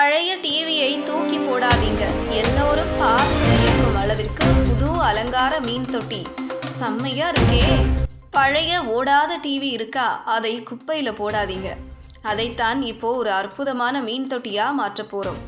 பழைய டிவியை தூக்கி போடாதீங்க. எல்லோரும் பார்த்து வியக்கும் அளவிற்கு புது அலங்கார மீன் தொட்டி. செம்மையா இருக்கே. பழைய ஓடாத டிவி இருக்கா? அதை குப்பையில் போடாதீங்க. அதைத்தான் இப்போ ஒரு அற்புதமான மீன் தொட்டியா மாற்ற போறோம்.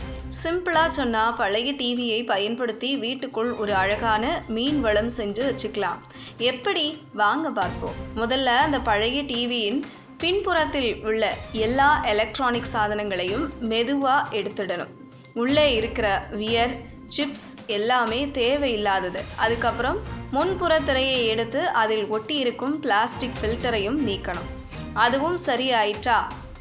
சிம்பிளா சொன்னா பழைய டிவியை பயன்படுத்தி வீட்டுக்குள் ஒரு அழகான மீன் வளம் செஞ்சு வச்சுக்கலாம். எப்படி? வாங்க பார்ப்போம். முதல்ல அந்த பழைய டிவியின் பின்புறத்தில் உள்ள எல்லா எலக்ட்ரானிக் சாதனங்களையும் மெதுவாக எடுத்துடணும். உள்ளே இருக்கிற வியர் சிப்ஸ் எல்லாமே தேவையில்லாதது. அதுக்கப்புறம் முன்புற திரையை எடுத்து அதில் ஒட்டி இருக்கும் பிளாஸ்டிக் ஃபில்டரையும் நீக்கணும். அதுவும் சரியாயிட்டா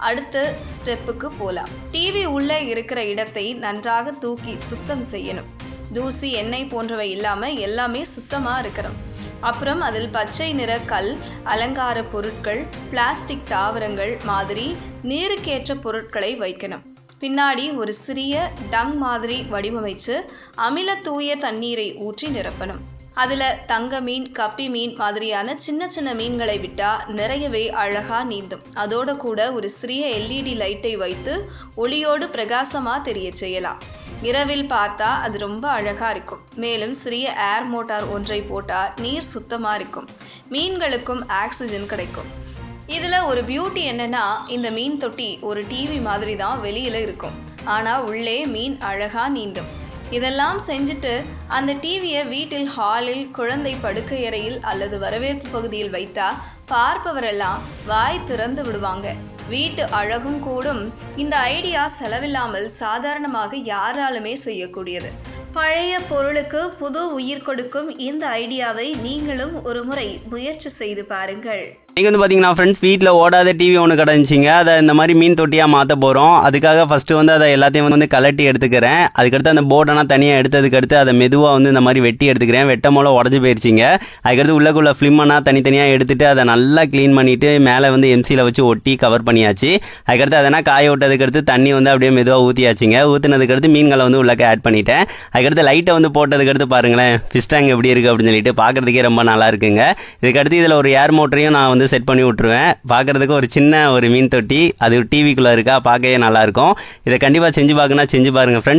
அடுத்த ஸ்டெப்புக்கு போகலாம் டிவி உள்ளே இருக்கிற இடத்தை நன்றாக தூக்கி சுத்தம் செய்யணும். தூசி எண்ணெய் போன்றவை இல்லாமல் எல்லாமே சுத்தமாக இருக்கணும். அப்புறம் அதில் பச்சை நிற கல் அலங்கார பொருட்கள் பிளாஸ்டிக் தாவரங்கள் மாதிரி நீருக்கேற்ற பொருட்களை வைக்கணும். பின்னாடி ஒரு சிறிய டங் மாதிரி வடிவமைச்சு அமில தூய தண்ணீரை ஊற்றி நிரப்பணும். அதில் தங்க மீன் கப்பி மீன் மாதிரியான சின்ன சின்ன மீன்களை விட்டால் நிறையவே அழகாக நீந்தும். அதோட கூட ஒரு சிறிய எல்இடி லைட்டை வைத்து ஒளியோடு பிரகாசமாக தெரிய செய்யலாம். இரவில் பார்த்தா அது ரொம்ப அழகா இருக்கும். மேலும் சிறிய ஏர் மோட்டார் ஒன்றை போட்டா நீர் சுத்தமா இருக்கும். மீன்களுக்கும் ஆக்சிஜன் கிடைக்கும். இதில் ஒரு பியூட்டி என்னன்னா இந்த மீன் தொட்டி ஒரு டிவி மாதிரி தான் வெளியில் இருக்கும். ஆனால் உள்ளே மீன் அழகாக நீந்தும். இதெல்லாம் செஞ்சுட்டு அந்த டிவியை வீட்டில் ஹாலில் குழந்தை படுக்கையறையில் அல்லது வரவேற்பு பகுதியில் வைத்தா பார்ப்பவரெல்லாம் வாய் திறந்து விடுவாங்க. வீட்டு அழகும் கூடும். இந்த ஐடியா செலவில்லாமல் சாதாரணமாக யாராலுமே செய்யக்கூடியது. பழைய பொருளுக்கு புது உயிர் கொடுக்கும் இந்த ஐடியாவை நீங்களும் ஒரு முறை முயற்சி செய்து பாருங்கள். நீங்கள் வந்து பார்த்தீங்கன்னா ஃப்ரெண்ட்ஸ் வீட்டில் ஓடாத டிவி ஒன்று கிடந்துச்சிங்க அதை இந்த மாதிரி மீன் தொட்டியாக மாற்ற போகிறோம் அதுக்காக ஃபஸ்ட்டு வந்து அதை எல்லாத்தையும் வந்து கலட்டி எடுத்துக்கிறேன். அதுக்கடுத்து அந்த போர்டெல்லாம் தனியாக எடுத்ததுக்கு அடுத்து அதை மெதுவாக வந்து இந்த மாதிரி வெட்டி எடுத்துக்கிறேன். வெட்ட மூலம் உடஞ்சி போயிடுச்சிங்க அதுக்கடுத்து உள்ளக்குள்ள ஃபிலிமெல்லாம் தனித்தனியாக எடுத்துட்டு அதை நல்லா க்ளீன் பண்ணிவிட்டு மேலே வந்து எம்சியில் வச்சு ஒட்டி கவர் பண்ணியாச்சு. அதுக்கடுத்து அதெல்லாம் காய விட்டதுக்கு அடுத்து தண்ணி வந்து அப்படியே மெதுவாக ஊற்றியாச்சுங்க ஊற்றுனதுக்கு அடுத்து மீன்களை வந்து உள்ளக்க ஆட் பண்ணிட்டேன். அதுக்கடுத்து லைட்டை வந்து போட்டதுக்கு அடுத்து பாருங்களேன் ஃபிஷ் டேங்க் எப்படி இருக்குது அப்படின்னு சொல்லிட்டு பார்க்குறதுக்கே ரொம்ப நல்லா இருக்குங்க. இதுக்கடுத்து இதில் ஒரு ஏர் மோட்டரையும் நான் வந்து செட் பண்ணி விட்ருவேன் பார்க்குறதுக்கு ஒரு சின்ன ஒரு மீன் தொட்டி. அது டிவிக்குள்ளே இருக்கா? பார்க்கவே நல்லாயிருக்கும். இதை கண்டிப்பாக செஞ்சு பார்க்கணும்னா செஞ்சு பாருங்கள் ஃப்ரெண்ட்ஸ்